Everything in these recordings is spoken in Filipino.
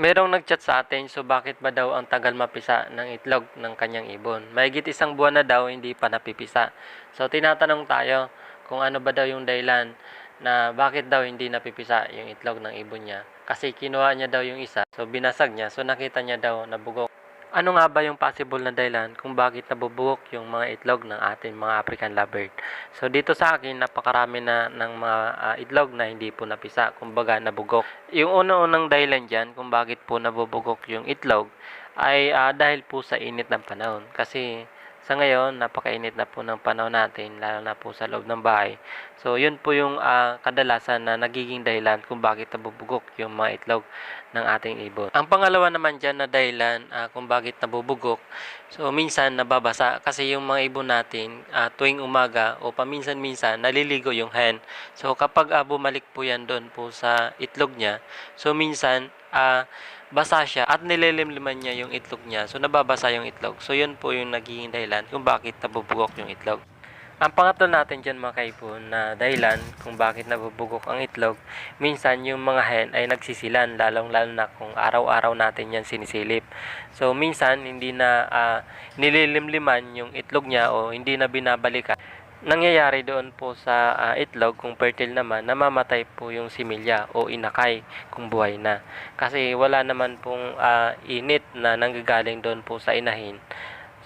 Merong nagchat sa atin, so bakit ba daw ang tagal mapisa ng itlog ng kanyang ibon? Mahigit isang buwan na daw, hindi pa napipisa. So tinatanong tayo kung ano ba daw yung dahilan na bakit daw hindi napipisa yung itlog ng ibon niya. Kasi kinuha niya daw yung isa, so binasag niya, so nakita niya daw na bugok. Ano nga ba yung possible na dahilan kung bakit nabubugok yung mga itlog ng ating mga African lovebird? So dito sa akin, napakarami na ng mga ah, itlog na hindi po napisa, kumbaga nabugok. Yung una-unang dahilan dyan kung bakit po nabubugok yung itlog ay ah, dahil po sa init ng panahon. Kasi sa ngayon, napakainit na po ng panahon natin, lalo na po sa loob ng bahay. So yun po yung ah, kadalasan na nagiging dahilan kung bakit nabubugok yung mga itlog ng ating ibon. Ang pangalawa naman dyan na dahilan ah, kung bakit nabubugok, so minsan nababasa kasi yung mga ibon natin ah, tuwing umaga o paminsan-minsan naliligo yung hen. So kapag ah, bumalik po yan doon po sa itlog niya, so minsan ah, basa siya at nililimliman niya yung itlog niya. So nababasa yung itlog. So yun po yung nagiging dahilan kung bakit nabubugok yung itlog. Ang pangatlo natin dyan mga kaipon na dahilan kung bakit nabubugok ang itlog, minsan yung mga hen ay nagsisilan lalong lalo na kung araw-araw natin yan sinisilip. So minsan hindi na ah, nililimliman yung itlog niya o hindi na binabalikan. Nangyayari doon po sa ah, itlog kung fertile naman, namamatay po yung similya o inakay kung buhay na. Kasi wala naman pong ah, init na nanggagaling doon po sa inahin.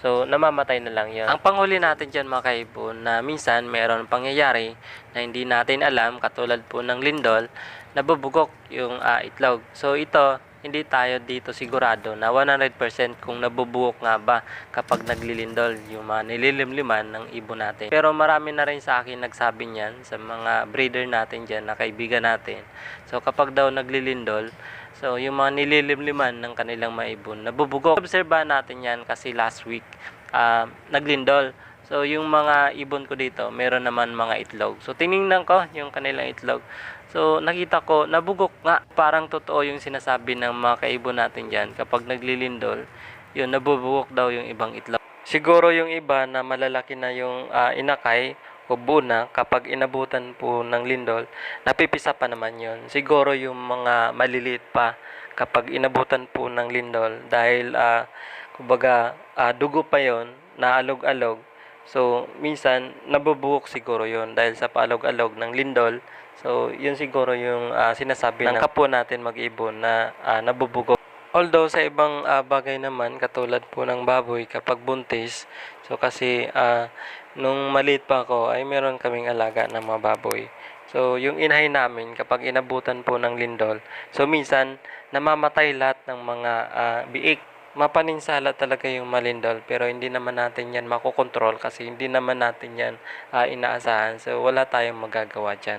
So, namamatay na lang yan. Ang panghuli natin dyan mga kaibon na minsan mayroon pangyayari na hindi natin alam katulad po ng lindol nabubugok yung ah, itlog. So, ito hindi tayo dito sigurado na 100% kung nabubugok nga ba kapag naglilindol yung mga nililimliman ng ibon natin. Pero marami na rin sa akin nagsabi niyan sa mga breeder natin dyan na kaibigan natin. So kapag daw naglilindol, so yung mga nililimliman ng kanilang mga ibon, nabubugok. Obserbahan natin yan kasi last week ah, naglindol. So yung mga ibon ko dito, meron naman mga itlog. So tiningnan ko yung kanilang itlog. So nakita ko, nabugok nga. Parang totoo yung sinasabi ng mga kaibon natin dyan. Kapag naglilindol, yun, nabubugok daw yung ibang itlog. Siguro yung iba na malalaki na yung ah, inakay o buna kapag inabutan po ng lindol, napipisa pa naman yon. Siguro yung mga maliliit pa kapag inabutan po ng lindol dahil ah, kumbaga ah, dugo pa yon na alog-alog. So, minsan, nabubuhok siguro yon dahil sa paalog-alog ng lindol. So, yun siguro yung ah, sinasabi ng kapo natin mag-ibon na ah, nabubugok. Although sa ibang ah, bagay naman, katulad po ng baboy kapag buntis, so kasi ah, nung maliit pa ako ay meron kaming alaga ng mga baboy. So, yung inahay namin kapag inabutan po ng lindol, so minsan namamatay lahat ng mga ah, biik mapaninsala talaga yung malindol pero hindi naman natin yan makokontrol kasi hindi naman natin yan ah, inaasahan so wala tayong magagawa dyan.